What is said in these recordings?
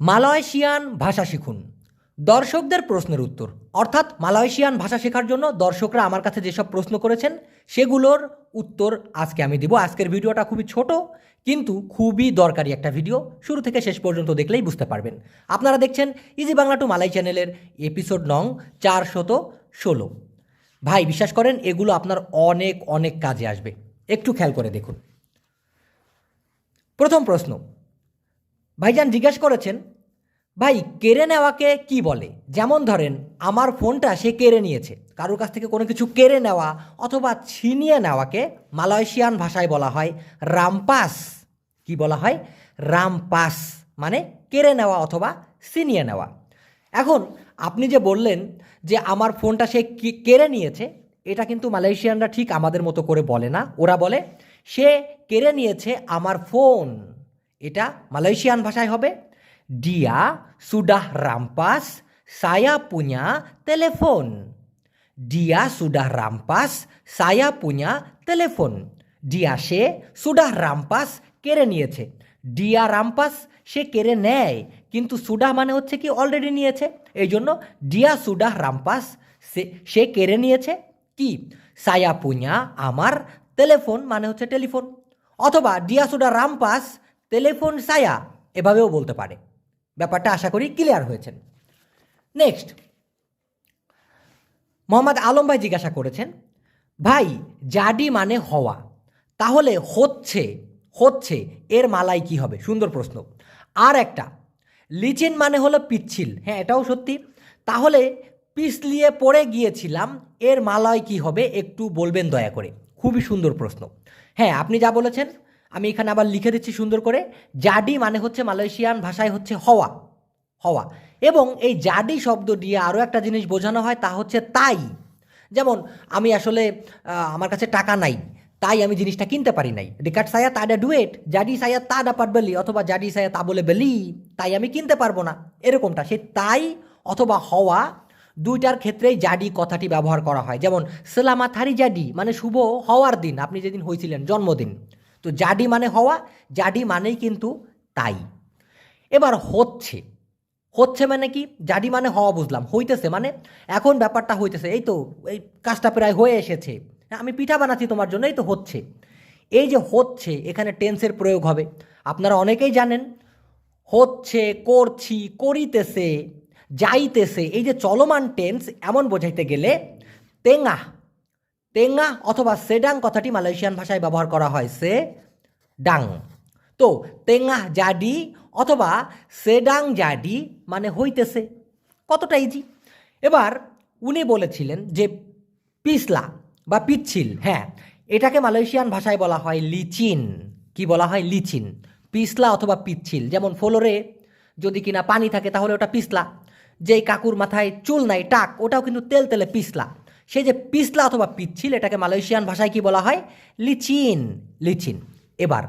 Malaysian ভাষা শিখুন। দর্শকদের প্রশ্নের উত্তর। অর্থাৎ মালয়েশিয়ান ভাষা শেখার জন্য দর্শকরা আমার কাছে যেসব প্রশ্ন করেছেন, সেগুলোর উত্তর আজকে আমি দিব। আজকের ভিডিওটা খুবই ছোট, কিন্তু খুবই দরকারি একটা ভিডিও। শুরু থেকে শেষ পর্যন্ত দেখলেই বুঝতে পারবেন। আপনারা দেখছেন ইজি বাংলা টু মালাই চ্যানেলের এপিসোড নং চারশত ষোলো। ভাই, বিশ্বাস করেন, এগুলো আপনার অনেক অনেক কাজে আসবে। একটু খেয়াল করে দেখুন। প্রথম প্রশ্ন ভাইজান জিজ্ঞাসা করেছেন, ভাই, কেড়ে নেওয়াকে কি বলে? যেমন ধরেন, আমার ফোনটা সে কেড়ে নিয়েছে। কারোর কাছ থেকে কোনো কিছু কেড়ে নেওয়া অথবা ছিনিয়ে নেওয়াকে মালয়েশিয়ান ভাষায় বলা হয় রামপাস। কি বলা হয়? রামপাস মানে কেড়ে নেওয়া অথবা ছিনিয়ে নেওয়া। এখন আপনি যে বললেন যে আমার ফোনটা সে কেড়ে নিয়েছে, এটা কিন্তু মালয়েশিয়ানরা ঠিক আমাদের মতো করে বলে না। ওরা বলে, সে কেড়ে নিয়েছে আমার ফোন। এটা মালয়েশিয়ান ভাষায় হবে। ডিয়া সুডাহ রামপাস সায়া পুnya telepon dia sudah rampas saya punya telepon dia সে সুডাহ রামপাস কেড়ে নিয়েছে। ডিয়া রামপাস সে কেড়ে নেয়, কিন্তু সুডাহ মানে হচ্ছে কি অলরেডি নিয়েছে। এই জন্য ডিয়া সুডাহ রামপাস সে সে কেড়ে নিয়েছে কি? সায়া পুnya আমার টেলিফোন মানে হচ্ছে টেলিফোন। অথবা ডিয়া সুডা রামপাস টেলিফোন সায়া এভাবেও বলতে পারে। ব্যাপারটা আশা করি ক্লিয়ার হয়েছেন নেক্সট, মোহাম্মদ আলম ভাই জিজ্ঞাসা করেছেন, ভাই, জাডি মানে হওয়া। তাহলে হচ্ছে হচ্ছে, এর মালাই কি হবে? সুন্দর প্রশ্ন। আর একটা, লিচিন মানে হলো পিচ্ছিল। হ্যাঁ এটাও সত্যি। তাহলে পিছলিয়ে পড়ে গিয়েছিলাম, এর মালয় কি হবে একটু বলবেন দয়া করে। খুবই সুন্দর প্রশ্ন। হ্যাঁ আপনি যা বলেছেন আমি এখানে আবার লিখে দিচ্ছি সুন্দর করে, জাডি মানে হচ্ছে মালয়েশিয়ান, ভাষায় হচ্ছে হওয়া হওয়া। এবং এই জাডি শব্দ দিয়ে আরও একটা জিনিস বোঝানো হয়, তা হচ্ছে তাই। যেমন, আমি আসলে আমার কাছে টাকা নাই, তাই আমি জিনিসটা কিনতে পারি নাই। ডিকাট সায়া তাডা ডুয়েট জাডি সায়া তা ডাপাট বেলি, অথবা জাডি সায়া তা বলে বেলি, তাই আমি কিনতে পারব না। এরকমটা সে তাই অথবা হওয়া দুইটার ক্ষেত্রেই জাডি কথাটি ব্যবহার করা হয়। যেমন সেলামা থারি জাডি মানে শুভ হওয়ার দিন, আপনি যেদিন হয়েছিলেন জন্মদিন। তো জাডি মানে হওয়া জাডি মানেই কিন্তু তাই। এবার হচ্ছে হচ্ছে মানে কি? জাডি মানে হওয়া বুঝলাম হইতেছে মানে এখন ব্যাপারটা হইতেছে এই তো এই কাজটা প্রায় হয়ে এসেছে হ্যাঁ, আমি পিঠা বানাচ্ছি তোমার জন্য এই তো হচ্ছে। এই যে হচ্ছে এখানে টেন্সের প্রয়োগ হবে। আপনারা অনেকেই জানেন হচ্ছে করছি করিতেছে যাইতেছে এই যে চলমান টেন্স এমন বোঝাইতে গেলে তেঙ্গা তেঙ্গা অথবা সেডাং কথাটি মালয়েশিয়ান ভাষায় ব্যবহার করা হয়, সে ডাং। তো তেঙ্গা জাডি অথবা সেডাং জাডি মানে হইতেছে। কতটা ইজি এবার উনি বলেছিলেন যে পিছলা বা পিচ্ছিল হ্যাঁ এটাকে মালয়েশিয়ান ভাষায় বলা হয় লিচিন। কি বলা হয়? লিচিন। পিছলা অথবা পিচ্ছিল। যেমন ফ্লোরে যদি কিনা পানি থাকে তাহলে ওটা পিছলা। যেই কাকুর মাথায় চুল নাই, টাক, ওটাও কিন্তু তেল তেলে পিছলা। সেই যে পিছলা অথবা পিচ্ছিল, এটাকে মালয়েশিয়ান ভাষায় কি বলা হয়? লিচিন লিচিন। এবার,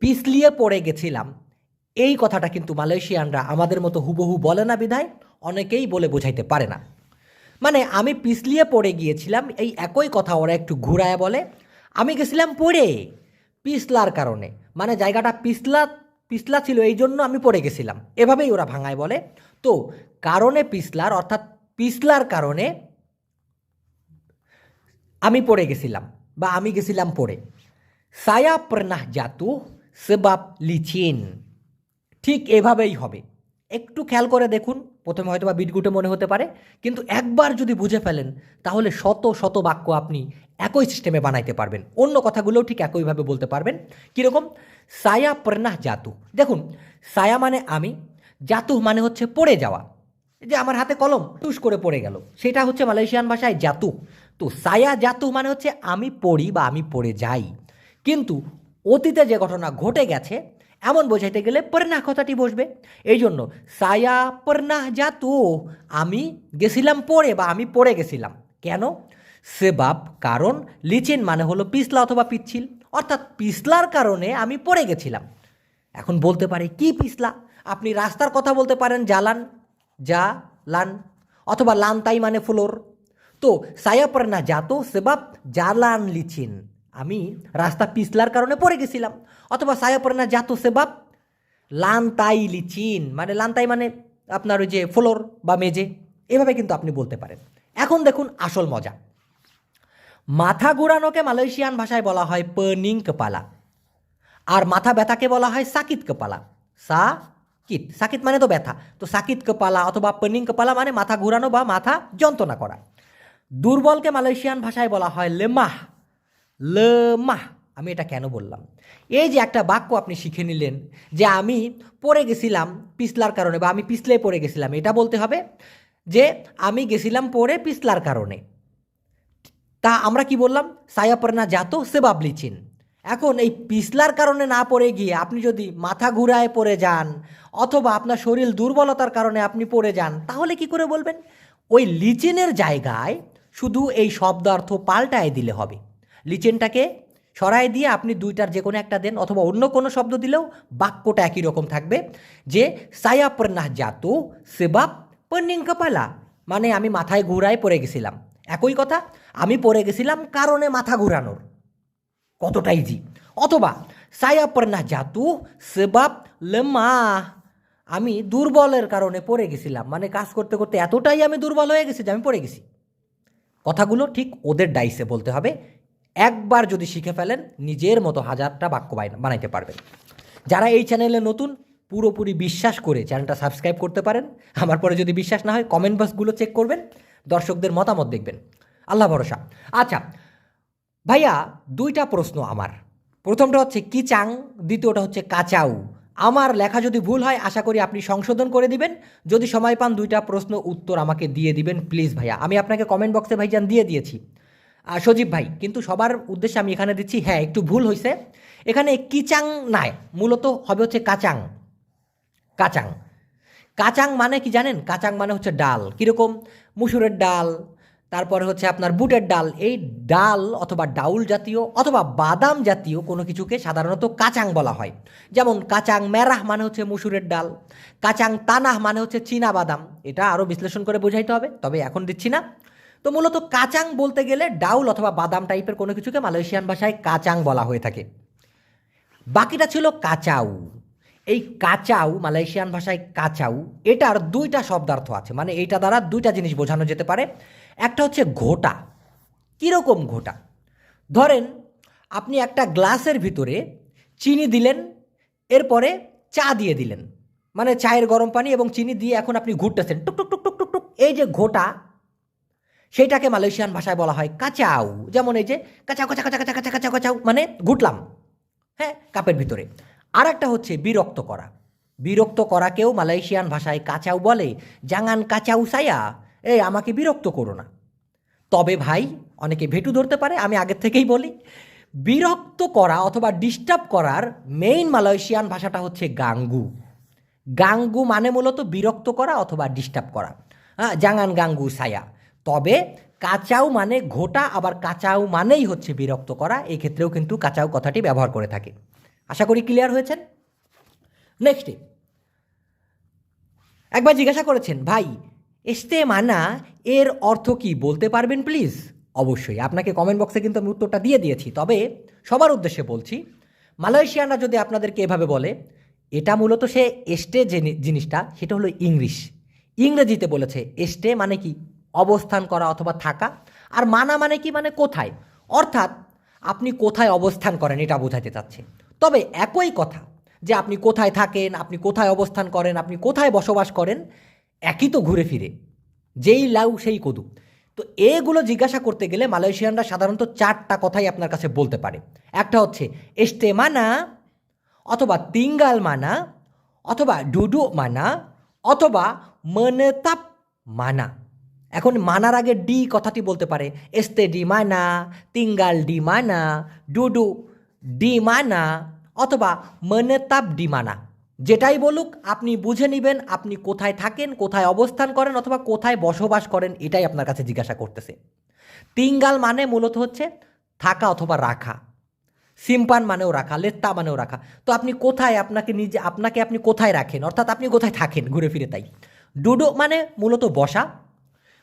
পিছলিয়ে পড়ে গেছিলাম। এই কথাটা কিন্তু মালয়েশিয়ানরা আমাদের মতো হুবহু বলে না বিধায়, অনেকেই বলে বোঝাইতে পারে না। মানে আমি পিছলিয়ে পড়ে গিয়েছিলাম, এই একই কথা ওরা একটু ঘুরায় বলে। আমি গেছিলাম পড়ে পিছলার কারণে। মানে জায়গাটা পিছলা পিছলা ছিল, এই জন্য আমি পড়ে গেছিলাম। এভাবেই ওরা ভাঙায় বলে। তো, কারণে পিছলার, অর্থাৎ পিছলার কারণে আমি পড়ে গেছিলাম বা আমি গেছিলাম পড়ে। সায়া pernah জাতু সেবাব licin ঠিক এভাবেই হবে। একটু খেয়াল করে দেখুন, প্রথমে হয়তো বা বিটগুটে মনে হতে পারে, কিন্তু একবার যদি বুঝে ফেলেন, তাহলে শত শত বাক্য আপনি একই সিস্টেমে বানাইতে পারবেন। অন্য কথাগুলোও ঠিক একইভাবে বলতে পারবেন। কীরকম? সায়া প্রেনাহ জাতু। দেখুন, সায়া মানে আমি, জাতু মানে হচ্ছে পড়ে যাওয়া। যে আমার হাতে কলম, টুস করে পড়ে গেল। সেটা হচ্ছে মালয়েশিয়ান ভাষায় জাতু। তো সায়া জাতু মানে হচ্ছে আমি পড়ি বা আমি পড়ে যাই। কিন্তু অতীতে যে ঘটনা ঘটে গেছে, এমন বোঝাইতে গেলে পর্নাহ কথাটি বসবে। এই জন্য সায়া পর্নাহ জাতু, আমি গেছিলাম পড়ে বা আমি পড়ে গেছিলাম। কেন? সেবাব, কারণ লিচেন মানে হলো পিছলা অথবা পিচ্ছিল। অর্থাৎ পিছলার কারণে আমি পড়ে গেছিলাম। এখন বলতে পারে কি পিছলা? আপনি রাস্তার কথা বলতে পারেন জালান যা লান অথবা লানতাই মানে ফ্লোর। তো সায়া পরে না যাতো সেবাব জালান লিচিন। আমি রাস্তা পিছলার কারণে পড়ে গেছিলাম। অথবা সায়া পরে না যাতো সেবাব লানতাই লিচিন মানে লান্তাই মানে আপনার ওই যে ফ্লোর বা মেজে এভাবে কিন্তু আপনি বলতে পারেন। এখন দেখুন আসল মজা। মাথা ঘুরানোকে মালয়েশিয়ান ভাষায় বলা হয় পনিং কপালা আর মাথা ব্যথাকে বলা হয় সাকিত কপালা সা কিত, সাকিত মানে তো ব্যথা। তো সাকিত কপালা অথবা পনিং কপালা মানে মাথা ঘুরানো বা মাথা যন্ত্রণা করা। দুর্বলকে মালয়েশিয়ান ভাষায় বলা হয় লেমাহ লেমাহ আমি এটা কেন বললাম? এই যে একটা বাক্য আপনি শিখে নিলেন যে আমি পড়ে গেছিলাম পিছলার কারণে বা আমি পিছলে পড়ে গেছিলাম, এটা বলতে হবে যে আমি গেছিলাম পড়ে পিছলার কারণে। তা আমরা কি বললাম? সায়াপর্না জাত সেবাবলি চিন এখন এই পিছলার কারণে না পড়ে গিয়ে আপনি যদি মাথা ঘুরায় পড়ে যান অথবা আপনার শরীর দুর্বলতার কারণে আপনি পড়ে যান, তাহলে কি করে বলবেন? ওই লিচিনের জায়গায় শুধু এই শব্দার্থ পাল্টায় দিলে হবে। লিচেনটাকে সরায় দিয়ে আপনি দুইটার যে কোনো একটা দেন অথবা অন্য কোনো শব্দ দিলেও বাক্যটা একই রকম থাকবে। যে সায়াপর্না জাত সেবাব পন্নিং কপালা মানে আমি মাথায় ঘুরায় পড়ে গেছিলাম। একই কথা, আমি পড়ে গেছিলাম কারণে মাথা ঘুরানোর। কতটা ইজি অথবা সায়া পর্না জাতু সেবাব লেমা আমি দুর্বলের কারণে পড়ে গেছিলাম। মানে কাজ করতে করতে এতটাই আমি দুর্বল হয়ে গেছি যে আমি পড়ে গেছি। কথাগুলো ঠিক ওদের ডাইসে বলতে হবে। একবার যদি শিখে ফেলেন, নিজের মতো হাজারটা বাক্য বানাইতে পারবেন। যারা এই চ্যানেলে নতুন, পুরোপুরি বিশ্বাস করে চ্যানেলটা সাবস্ক্রাইব করতে পারেন। আমার পরে যদি বিশ্বাস না হয় কমেন্ট বক্সগুলো চেক করবেন। দর্শকদের মতামত দেখবেন। আল্লাহ ভরসা। আচ্ছা ভাইয়া, দুইটা প্রশ্ন আমার। প্রথমটা হচ্ছে, কি চাং? দ্বিতীয়টা হচ্ছে, কাচাউ। আমার লেখা যদি ভুল হয়, আশা করি আপনি সংশোধন করে দিবেন। যদি সময় পান, দুইটা প্রশ্ন উত্তর আমাকে দিয়ে দিবেন প্লিজ ভাইয়া। আমি আপনাকে কমেন্ট বক্সে ভাইজান দিয়ে দিয়েছি। সজীব ভাই, কিন্তু সবার উদ্দেশ্যে আমি এখানে দিচ্ছি হ্যাঁ একটু ভুল হয়েছে এখানে কিচাং নাই, মূলত হবে হচ্ছে কাচাং। কাচাং। কাচাং মানে কি জানেন? কাচাং মানে হচ্ছে ডাল। কীরকম? মুসুরের ডাল তারপরে হচ্ছে আপনার বুটের ডাল। এই ডাল অথবা ডাউল জাতীয় অথবা বাদাম জাতীয় কোনো কিছুকে সাধারণত কাচাং বলা হয়। যেমন কাচাং মেরাহ মানে হচ্ছে মুসুরের ডাল। কাচাং তানাহ মানে হচ্ছে চীনা বাদাম। এটা আরও বিশ্লেষণ করে বোঝাইতে হবে, তবে এখন দিচ্ছি না। তো মূলত কাচাং বলতে গেলে ডাউল অথবা বাদাম টাইপের কোনো কিছুকে মালয়েশিয়ান ভাষায় কাচাং বলা হয়ে থাকে। বাকিটা ছিল কাচাউ। এই কাচাউ মালয়েশিয়ান ভাষায় কাচাউ, এটার দুইটা শব্দার্থ আছে। মানে এইটা দ্বারা দুইটা জিনিস বোঝানো যেতে পারে। একটা হচ্ছে ঘোটা। কীরকম ঘোটা? ধরেন আপনি একটা গ্লাসের ভিতরে চিনি দিলেন, এরপরে চা দিয়ে দিলেন। মানে চায়ের গরম পানি এবং চিনি দিয়ে এখন আপনি ঘুরতেছেন। টুক টুক টুক টুক টুক টুক। এই যে ঘোটা, সেইটাকে মালয়েশিয়ান ভাষায় বলা হয় কাচাউ। যেমন এই যে কাচাও কাচা কাচা কাচা কাচা কাচা কাচাও মানে ঘুটলাম হ্যাঁ কাপের ভিতরে। আর একটা হচ্ছে বিরক্ত করা। বিরক্ত করাকেও মালয়েশিয়ান ভাষায় কাচাও বলে। জাঙান কাচাউ সায়া। এই, আমাকে বিরক্ত করো না। তবে ভাই, অনেকে ভেটু ধরতে পারে, আমি আগের থেকেই বলি। বিরক্ত করা অথবা ডিস্টার্ব করার মেইন মালয়েশিয়ান ভাষাটা হচ্ছে গাঙ্গু। গাঙ্গু মানে মূলত বিরক্ত করা অথবা ডিস্টার্ব করা। হ্যাঁ জাঙান গাঙ্গু সায়া তবে কাচাও মানে ঘোটা, আবার কাচাও মানেই হচ্ছে বিরক্ত করা। এই ক্ষেত্রেও কিন্তু কাচাও কথাটি ব্যবহার করে থাকে। আশা করি ক্লিয়ার হয়েছেন? নেক্সটে একবার জিজ্ঞাসা করেছেন, ভাই এস্তে মানা এর অর্থ কি বলতে পারবেন প্লিজ? অবশ্যই। আপনাকে কমেন্ট বক্সে কিন্তু আমি উত্তরটা দিয়ে দিয়েছি। তবে সবার উদ্দেশ্যে বলছি, মালয়েশিয়ানরা যদি আপনাদেরকে এভাবে বলে, এটা মূলত সে এস্টে যে জিনিসটা, সেটা হলো ইংলিশ। ইংরেজিতে বলেছে এস্টে মানে কি? অবস্থান করা অথবা থাকা। আর মানা মানে কি? মানে কোথায়? অর্থাৎ আপনি কোথায় অবস্থান করেন, এটা বোঝাতে চাচ্ছে। তবে একই কথা যে আপনি কোথায় থাকেন, আপনি কোথায় অবস্থান করেন, আপনি কোথায় বসবাস করেন একই তো ঘুরে ফিরে। যেই লাউ, সেই কদু। তো এগুলো জিজ্ঞাসা করতে গেলে মালয়েশিয়ানরা সাধারণত চারটা কথাই আপনার কাছে বলতে পারে। একটা হচ্ছে এস্তে মানা? অথবা, তিঙ্গাল মানা? অথবা, ডুডু মানা? অথবা, মনতাপ মানা? এখন মানার আগে ডি কথাটি বলতে পারে এস্তে ডি মানা? তিঙ্গাল ডি মানা? ডুডু ডি মানা? অথবা, মনতাপ ডি মানা? যেটাই বলুক, আপনি বুঝে নেবেন, আপনি কোথায় থাকেন, কোথায় অবস্থান করেন অথবা কোথায় বসবাস করেন, এটাই আপনার কাছে জিজ্ঞাসা করতেছে। তিঙ্গাল মানে মূলত হচ্ছে থাকা অথবা রাখা। সিম্পান মানেও রাখা, লেত্তা মানেও রাখা। তো আপনি কোথায় আপনাকে নিজে, আপনাকে আপনি কোথায় রাখেন? অর্থাৎ আপনি কোথায় থাকেন ঘুরে ফিরে তাই। ডুডো মানে মূলত বসা।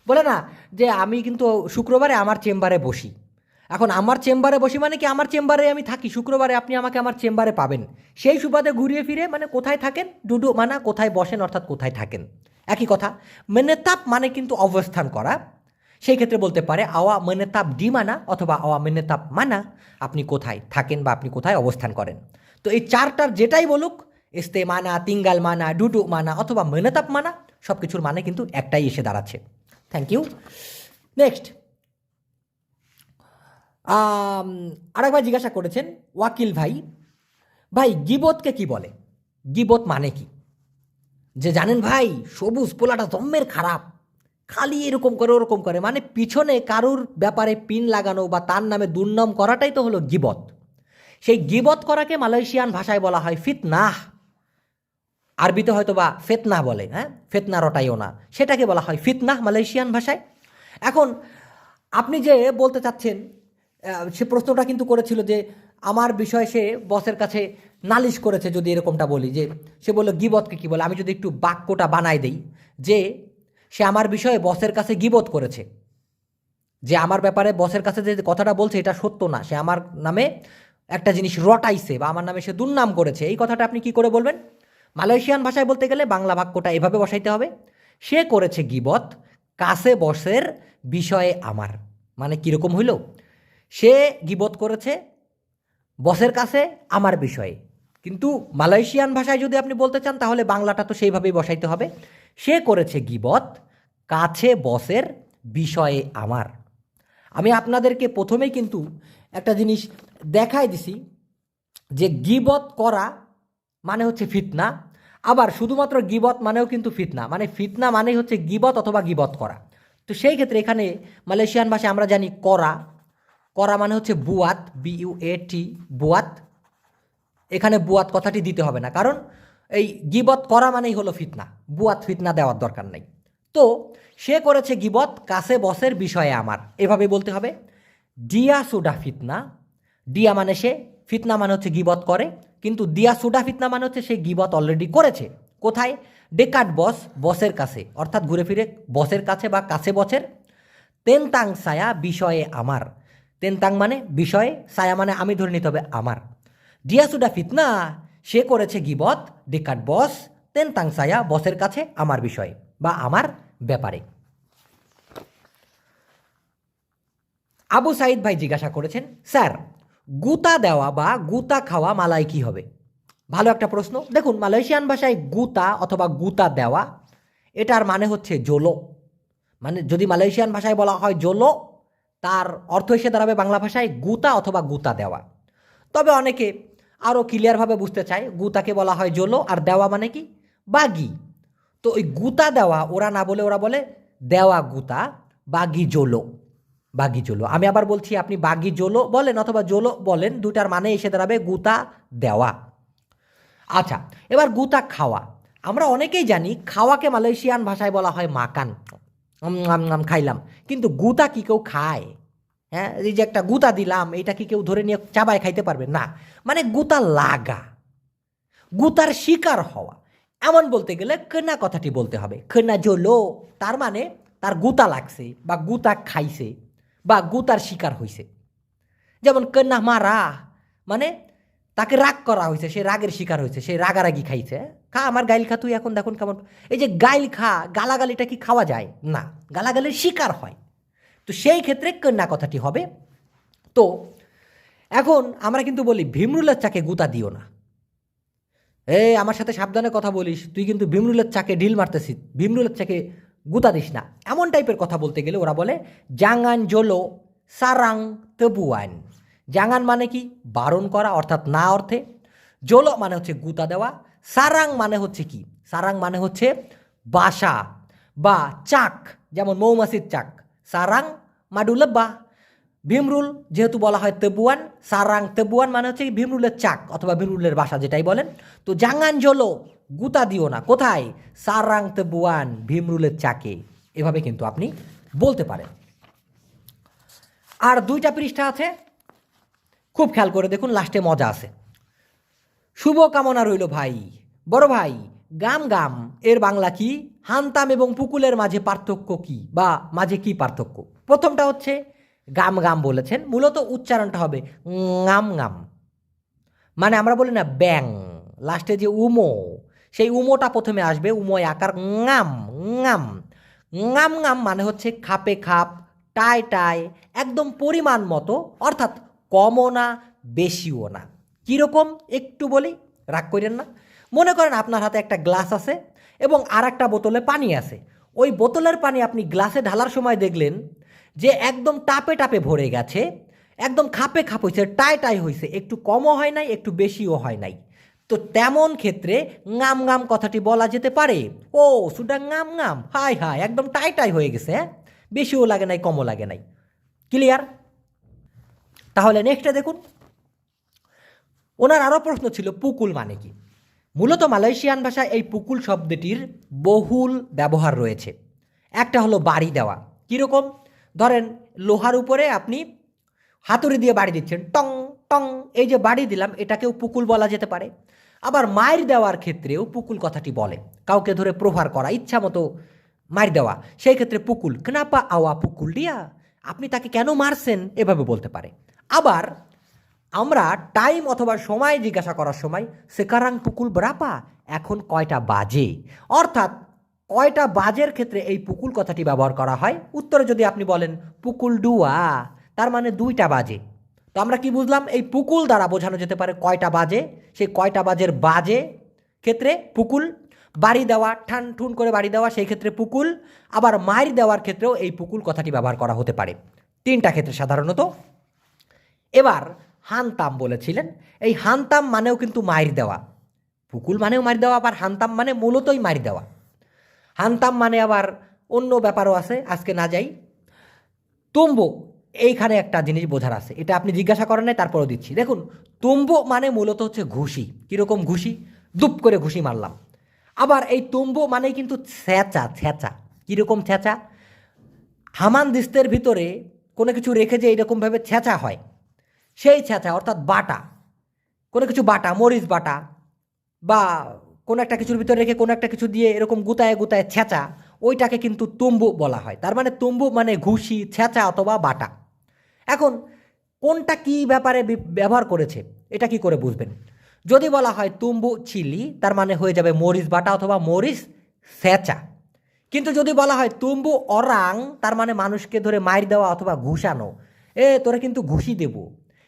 বলে না যে আমি কিন্তু শুক্রবারে আমার চেম্বারে বসি। এখন আমার চেম্বারে বসি মানে কি? আমার চেম্বারে আমি থাকি, শুক্রবারে আপনি আমাকে আমার চেম্বারে পাবেন। সেই সুবাদে ঘুরিয়ে ফিরে মানে কোথায় থাকেন? ডুডু মানা কোথায় বসেন অর্থাৎ কোথায় থাকেন? একই কথা মেনেতাপ মানে কিন্তু অবস্থান করা। সেই ক্ষেত্রে বলতে পারে, আওয়া মেনেতাপ ডি মানা অথবা আওয়া মেনেতাপ মানা আপনি কোথায় থাকেন বা আপনি কোথায় অবস্থান করেন। তো এই চারটার যেটাই বলুক ইস্তে মানা, তিঙ্গাল মানা, ডুডু মানা অথবা মেনেতাপ মানা সব কিছুর মানে কিন্তু একটাই এসে দাঁড়াচ্ছে। থ্যাংক ইউ নেক্সট আরেকবার জিজ্ঞাসা করেছেন, ওয়াকিল ভাই ভাই, গিবতকে কি বলে? গিবত মানে কি? যে জানেন ভাই, সবুজ পোলাটা জম্মের খারাপ, খালি এরকম করে, ওরকম করে মানে পিছনে কারুর ব্যাপারে পিন লাগানো বা তার নামে দুর্নাম করাটাই তো হলো গিবত। সেই গিবত করাকে মালয়েশিয়ান ভাষায় বলা হয় ফিতনাহ। আরবিতে হয়তো বা ফেতনা বলে হ্যাঁ? ফেতনা রটাইও না। সেটাকে বলা হয় ফিতনাহ মালয়েশিয়ান ভাষায়। এখন, আপনি যে বলতে চাচ্ছেন সে প্রশ্নটা কিন্তু করেছিল যে আমার বিষয়ে সে বসের কাছে নালিশ করেছে যদি এরকমটা বলি, যে সে বলল, গিবতকে কি বলে? আমি যদি একটু বাক্যটা বানাই দেই, যে সে আমার বিষয়ে বসের কাছে গিবত করেছে। যে আমার ব্যাপারে বসের কাছে যে কথাটা বলছে, এটা সত্য না। সে আমার নামে একটা জিনিস রটাইছে বা আমার নামে সে দুর্নাম করেছে। এই কথাটা আপনি কি করে বলবেন? মালয়েশিয়ান ভাষায় বলতে গেলে বাংলা বাক্যটা এভাবে বসাইতে হবে। সে করেছে গিবত কাছে বসের বিষয়ে আমার। মানে কীরকম হইল? সে গিবত করেছে, বসের কাছে আমার বিষয়ে। কিন্তু মালয়েশিয়ান ভাষায় যদি আপনি বলতে চান, তাহলে বাংলাটা তো সেইভাবেই বসাইতে হবে। সে করেছে গিবত, কাছে বসের বিষয়ে আমার। আমি আপনাদেরকে প্রথমেই কিন্তু একটা জিনিস দেখাই দিছি, যে গিবত করা মানে হচ্ছে ফিতনা। আবার শুধুমাত্র গিবত মানেও কিন্তু ফিতনা। মানে ফিতনা মানেই হচ্ছে গিবত অথবা গিবত করা। তো সেই ক্ষেত্রে এখানে মালয়েশিয়ান ভাষায় আমরা জানি করা। করা মানে হচ্ছে বুয়াত বি ইউ এ টি বুয়াত। এখানে বুয়াত কথাটি দিতে হবে না, কারণ এই গিবত করা মানেই হলো ফিতনা, বুয়াত ফিতনা দেওয়ার দরকার নেই। তো সে করেছে গিবত কাছে বসের বিষয়ে আমার, এভাবে বলতে হবে ডিয়া সুডা ফিতনা। ডিয়া মানে সে, ফিতনা মানে হচ্ছে গিবত করে, কিন্তু দিয়া সুডা ফিতনা মানে হচ্ছে সে গিবত অলরেডি করেছে। কোথায়? ডেকাট বস, বসের কাছে, অর্থাৎ ঘুরে ফিরে বসের কাছে বা কাছে বসের। তেনতাং সায়া বিষয়ে আমার তেনতাং মানে বিষয়ে সায়া মানে আমি ধরে নিতে হবে আমার। ডিয়াসুডা ফিতনা, সে করেছে গিবত ডেকাট বস, তেনতাং সায়া বসের কাছে আমার বিষয়ে বা আমার ব্যাপারে। আবু সাইদ ভাই জিজ্ঞাসা করেছেন, স্যার, গুতা দেওয়া বা গুতা খাওয়া মালাই কি হবে? ভালো একটা প্রশ্ন। দেখুন, মালয়েশিয়ান ভাষায় গুতা অথবা গুতা দেওয়া, এটার মানে হচ্ছে জোলো। মানে যদি মালয়েশিয়ান ভাষায় বলা হয় জোলো তার অর্থ এসে দাঁড়াবে বাংলা ভাষায় গুতা অথবা গুতা দেওয়া। তবে অনেকে আরও ক্লিয়ারভাবে বুঝতে চায়, গুতাকে বলা হয় জোলো, আর দেওয়া মানে কি? বাগি। তো ওই গুতা দেওয়া, ওরা না বলে ওরা বলে দেওয়া গুতা, বাগি জোলো বাগি জোলো। আমি আবার বলছি, আপনি বাগি জোলো বলেন অথবা জোলো বলেন দুটার মানে এসে দাঁড়াবে গুতা দেওয়া। আচ্ছা এবার গুতা খাওয়া। আমরা অনেকেই জানি, খাওয়াকে মালয়েশিয়ান ভাষায় বলা হয় মাকান। খাইলাম। কিন্তু গুতা কি কেউ খায়? হ্যাঁ এই যে একটা গুতা দিলাম, এটা কি কেউ ধরে নিয়ে চাবায় খাইতে পারবে? না। মানে গুতা লাগা। গুতার শিকার হওয়া। এমন বলতে গেলে কেনা কথাটি বলতে হবে। কেনা জলো তার মানে তার গুতা লাগছে বা গুতা খাইছে বা গুতার শিকার হইছে। যেমন কেনা মারা মানে তাকে রাগ করা হয়েছে, সে রাগের শিকার হয়েছে, সে রাগারাগি খাইছে। খা, আমার গাইল খা, তুই এখন দেখুন কেমন। এই যে গাইল খা, গালাগালিটা কি খাওয়া যায়? না, গালাগালির শিকার হয়। তো সেই ক্ষেত্রে কন্যা কথাটি হবে, তো, এখন আমরা কিন্তু বলি, ভীমরুলের চাকে গুতা দিও না। এ আমার সাথে সাবধানে কথা বলিস, তুই কিন্তু ভীমরুলের চাকে ঢিল মারতেছিস, ভীমরুলের চাকে গুতা দিস না। এমন টাইপের কথা বলতে গেলে ওরা বলে, জাঙ্গান জোলো সারাং তেবুয়ান। জাঙ্গান মানে কি? বারণ করা, অর্থাৎ না অর্থে। জোলো মানে হচ্ছে গুতা দেওয়া। সারাং মানে হচ্ছে কি? সারাং মানে হচ্ছে বাসা বা চাক, যেমন মৌমাছির চাক। সারাং মাডুলেব্বা ভীমরুল যেহেতু বলা হয় তেবুয়ান, সারাং তেবুয়ান মানে হচ্ছে ভীমরুলের চাক অথবা ভীমরুলের বাসা যেটাই বলেন। তো জাঙ্গান জলো গুতা দিও না। কোথায়? সারাং তেবুয়ান, ভীমরুলের চাকে। এভাবে কিন্তু আপনি বলতে পারেন। আর দুইটা পৃষ্ঠা আছে। খুব খেয়াল করে দেখুন লাস্টে মজা আছে। শুভ কামনা রইল ভাই। বড় ভাই, গাম গাম, এর বাংলা কি? হান্তাম এবং পুকুলের মাঝে পার্থক্য কি? বা মাঝে কি পার্থক্য? প্রথমটা হচ্ছে, গাম গাম বলেছেন, মূলত উচ্চারণটা হবে গাম গাম। মানে আমরা বলি না ব্যাং লাস্টে যে উমো, সেই উমোটা প্রথমে আসবে, উমোয় আকার গাম গাম। গাম গাম মানে হচ্ছে খাপে খাপ টাই টাই একদম পরিমাণ মতো, অর্থাৎ কমও না, বেশিও না। কীরকম? একটু বলি, রাগ করেন না। মনে করেন আপনার হাতে একটা গ্লাস আছে এবং আর একটা বোতলে পানি আছে। ওই বোতলের পানি আপনি গ্লাসে ঢালার সময় দেখলেন যে একদম টাপে টাপে ভরে গেছে, একদম খাপে খাপ হয়েছে টাই টাই হয়েছে একটু কমও হয় নাই, একটু বেশিও হয় নাই। তো তেমন ক্ষেত্রে গাম গাম কথাটি বলা যেতে পারে। ও সুটা গাম গাম হাই হাই একদম টাই টাই হয়ে গেছে হ্যাঁ? বেশিও লাগে নাই, কমও লাগে নাই। ক্লিয়ার? তাহলে নেক্সটে দেখুন। ওনার আরও প্রশ্ন ছিল, পুকুল মানে কি? মূলত মালয়েশিয়ান ভাষায় এই পুকুল শব্দটির বহুল ব্যবহার রয়েছে। একটা হলো বাড়ি দেওয়া। কীরকম? ধরেন, লোহার উপরে আপনি হাতুড়ি দিয়ে বাড়ি দিচ্ছেন, টং টং, এই যে বাড়ি দিলাম, এটাকেও পুকুল বলা যেতে পারে। আবার মায়ের দেওয়ার ক্ষেত্রেও পুকুল কথাটি বলে। কাউকে ধরে প্রহার করা, ইচ্ছা মতো মার দেওয়া, সেই ক্ষেত্রে পুকুল, কেনাপা আওয়া পুকুল দিয়া, আপনি তাকে কেন মারছেন? এভাবে বলতে পারে। আবার আমরা টাইম অথবা সময় জিজ্ঞাসা করার সময় সেকারাং পুকুল ব্রাপা? এখন কয়টা বাজে? অর্থাৎ, কয়টা বাজের ক্ষেত্রে এই পুকুল কথাটি ব্যবহার করা হয়? উত্তরে যদি আপনি বলেন, পুকুল ডুয়া তার মানে দুইটা বাজে। তো আমরা কি বুঝলাম? এই পুকুল দ্বারা বোঝানো যেতে পারে কয়টা বাজে। সেই কয়টা বাজের বাজে ক্ষেত্রে পুকুল, বাড়ি দেওয়া, ঠান ঠুন করে বাড়ি দেওয়া, সেই ক্ষেত্রে পুকুল, আবার মার দেওয়ার ক্ষেত্রেও এই পুকুল কথাটি ব্যবহার করা হতে পারে। তিনটা ক্ষেত্রে সাধারণত এবার হানতাম বলেছিলেন। এই হানতাম মানেও কিন্তু মায়ের দেওয়া। পুকুল মানেও মার দেওয়া, আবার হানতাম মানে মূলতই মার দেওয়া। হানতাম মানে আবার অন্য ব্যাপারও আছে, আজকে না যাই। তুম্বু, এইখানে একটা জিনিস বোঝার আছে। এটা আপনি জিজ্ঞাসা করেন নাই, তারপরেও দিচ্ছি। দেখুন, তুম্বু মানে মূলত হচ্ছে ঘুষি। কীরকম ঘুষি? দুপ করে ঘুষি মারলাম। আবার এই তুম্বু মানে কিন্তু ছ্যাঁচা ছ্যাঁচা কীরকম ছ্যাঁচা হামান দিস্তের ভিতরে কোনো কিছু রেখে যে এইরকমভাবে ছ্যাঁচা হয়। সেই ছ্যাঁচা অর্থাৎ বাটা, কোনো কিছু বাটা, মরিচ বাটা, বা কোনো একটা কিছুর ভিতরে রেখে কোনো একটা কিছু দিয়ে এরকম গুতায় গুতায় ছ্যাঁচা ওইটাকে কিন্তু তুম্বু বলা হয়। তার মানে তুম্বু মানে ঘুষি ছ্যাঁচা অথবা বাটা। এখন, কোনটা কি ব্যাপারে ব্যবহার করেছে, এটা কি করে বুঝবেন? যদি বলা হয় তুম্বু চিলি, তার মানে হয়ে যাবে মরিচ বাটা অথবা মরিচ ছ্যাঁচা কিন্তু যদি বলা হয় তুম্বু অরাং, তার মানে মানুষকে ধরে মার দেওয়া অথবা ঘুষানো, এ তোরে কিন্তু ঘুষি দেব।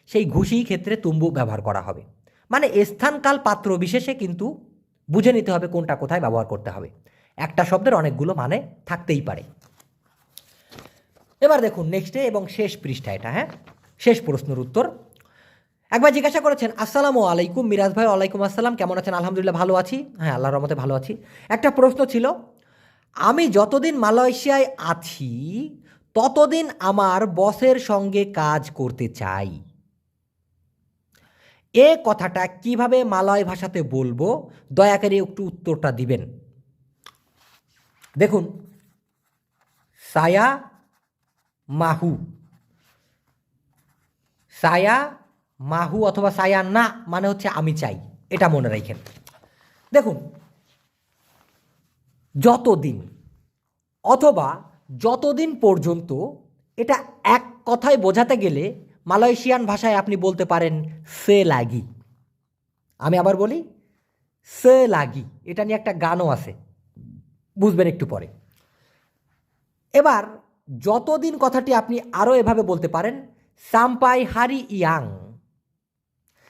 সেই ঘুষি ক্ষেত্রে তুম্বু ব্যবহার করা হবে। মানে স্থানকাল পাত্র বিশেষে কিন্তু বুঝে নিতে হবে কোনটা কোথায় ব্যবহার করতে হবে। একটা শব্দের অনেকগুলো মানে থাকতেই পারে। এবার দেখুন নেক্সটে এবং শেষ পৃষ্ঠা এটা হ্যাঁ? শেষ প্রশ্নের উত্তর। একবার জিজ্ঞাসা করেছেন, আসসালামু আলাইকুম মিরাজ ভাই, ওয়ালাইকুম আসসালাম, কেমন আছেন? আলহামদুলিল্লাহ ভালো আছি। হ্যাঁ আল্লাহর রহমতে ভালো আছি। একটা প্রশ্ন ছিল, আমি যতদিন মালয়েশিয়ায় আছি, ততদিন আমার বসের সঙ্গে কাজ করতে চাই। এ কথাটা কীভাবে মালয় ভাষাতে বলব? দয়া করে একটু উত্তরটা দিবেন। দেখুন, সায়া মাহু। সায়া মাহু অথবা সায়া না মানে হচ্ছে আমি চাই, এটা মনে রাখেন। দেখুন, যতদিন অথবা যতদিন পর্যন্ত এটা এক কথায় বোঝাতে গেলে মালয়েশিয়ান ভাষায় আপনি বলতে পারেন, সে লাগি। আমি আবার বলি, সে লাগি। এটা নিয়ে একটা গানও আছে। বুঝবেন একটু পরে। এবার, যতদিন কথাটি আপনি আরও এভাবে বলতে পারেন, সাম্পাই হারি ইয়াং।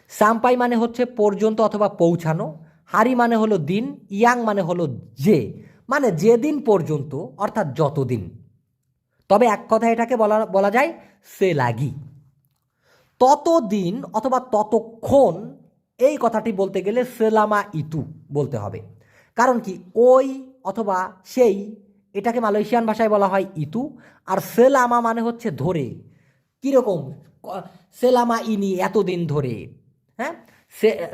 সাম্পাই মানে হচ্ছে পর্যন্ত অথবা পৌঁছানো। হারি মানে হলো দিন, ইয়াং মানে হলো যে। মানে যেদিন পর্যন্ত, অর্থাৎ যতদিন। তবে এক কথা এটাকে বলা বলা যায়, সে লাগি। ততদিন অথবা ততক্ষণ এই কথাটি বলতে গেলে সেলামা ইতু বলতে হবে। কারণ কি? ওই অথবা সেই, এটাকে মালয়েশিয়ান ভাষায় বলা হয় ইতু। আর সেলামা মানে হচ্ছে ধরে। কীরকম? সেলামা ইনি এতদিন ধরে হ্যাঁ?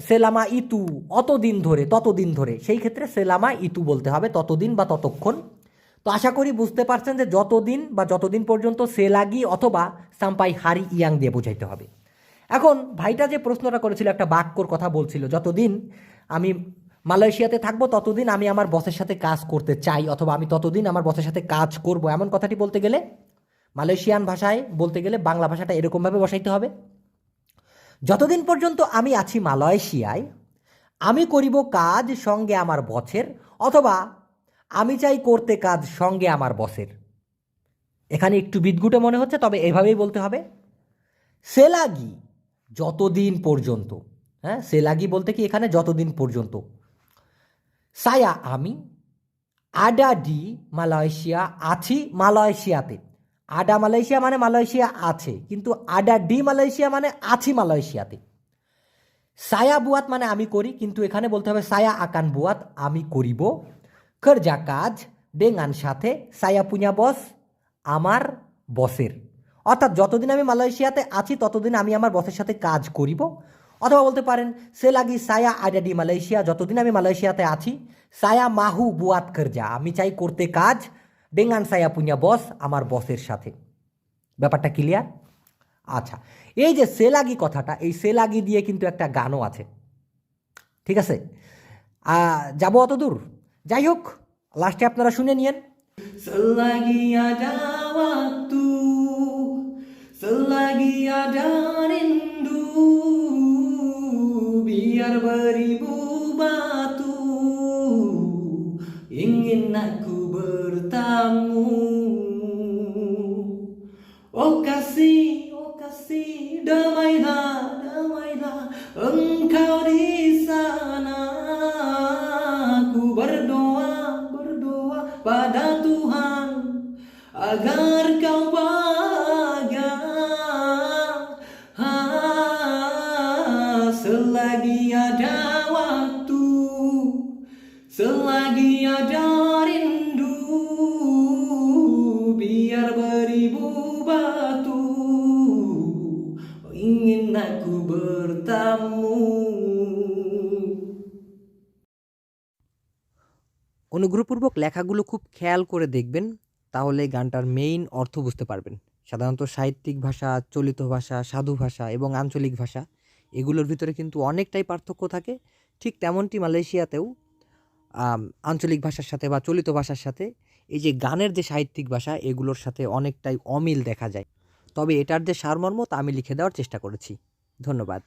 সেলামা ইতু অতদিন ধরে, ততদিন ধরে। সেই ক্ষেত্রে সেলামা ইতু বলতে হবে, ততদিন বা ততক্ষণ। তো আশা করি বুঝতে পারছেন যে যতদিন বা যতদিন পর্যন্ত সেলাগি অথবা সাম্পাই হারি ইয়াং দিয়ে বোঝাইতে হবে। এখন ভাইটা যে প্রশ্নটা করেছিল, একটা বাক্যর কথা বলছিল, যতদিন আমি মালয়েশিয়াতে থাকব, ততদিন আমি আমার বসের সাথে কাজ করতে চাই, অথবা আমি ততদিন আমার বসের সাথে কাজ করব, এমন কথাটি বলতে গেলে মালয়েশিয়ান ভাষায় বলতে গেলে বাংলা ভাষাটা এরকমভাবে বসাইতে হবে। যতদিন পর্যন্ত আমি আছি মালয়েশিয়ায়, আমি করিব কাজ সঙ্গে আমার বছের অথবা আমি চাই করতে কাজ সঙ্গে আমার বসের। এখানে একটু বিদগুটে মনে হচ্ছে, তবে এভাবেই বলতে হবে। সেলাগি যতদিন পর্যন্ত হ্যাঁ সেলাগি বলতে কি এখানে যতদিন পর্যন্ত। সায়া আমি, আডা ডি মালয়েশিয়া আছি মালয়েশিয়াতে। আডা মালয়েশিয়া মানে মালয়েশিয়া আছে, কিন্তু আডা ডি মালয়েশিয়া মানে আছি মালয়েশিয়াতে। সায়া বুয়াত মানে আমি করি, কিন্তু এখানে বলতে হবে সায়া আকান বুয়াত, আমি করিব। Kerja কাজ dengan সাথে সায়া পুnya বস আমার বসের অর্থাৎ যতদিন আমি মালয়েশিয়াতে আছি ততদিন আমি আমার বসের সাথে কাজ করিব অথবা বলতে পারেন সে লাগি সায়া আডা ডি মালয়েশিয়া যতদিন আমি মালয়েশিয়াতে আছি সায়া মাহু বুয়াত kerja. আমি চাই করতে কাজ dengan সায়া পুnya বস আমার বসের সাথে ব্যাপারটা ক্লিয়ার আচ্ছা এই যে সেলাগি কথাটা এই সেলাগি দিয়ে কিন্তু একটা গানও আছে ঠিক আছে যাব অত দূর যাই হোক লাস্টে আপনারা শুনে নিয়েন Selagi ada waktu Selagi ada rindu Biar beribu batu Ingin aku bertamu Oh kasih, oh kasih Damailah, damailah Engkau Agar kau bahagia Ah, Selagi ada waktu Selagi ada rindu Biar beribu batu Ingin aku bertamu অনুগ্রহপূর্বক লেখাগুলো খুব খেয়াল করে দেখবেন তাহলে গানটার main অর্থ বুঝতে পারবেন। সাধারণত সাহিত্যিক ভাষা, চলিত ভাষা, সাধু ভাষা এবং আঞ্চলিক ভাষা, এগুলোর ভিতরে কিন্তু অনেকটাই পার্থক্য থাকে। ঠিক তেমনটি মালয়েশিয়াতেও আঞ্চলিক ভাষার সাথে বা চলিত ভাষার সাথে এই যে গানের যে সাহিত্যিক ভাষা, এগুলোর সাথে অনেকটাই অমিল দেখা যায়। তবে এটার যে সারমর্ম তা আমি লিখে দেওয়ার চেষ্টা করেছি। ধন্যবাদ।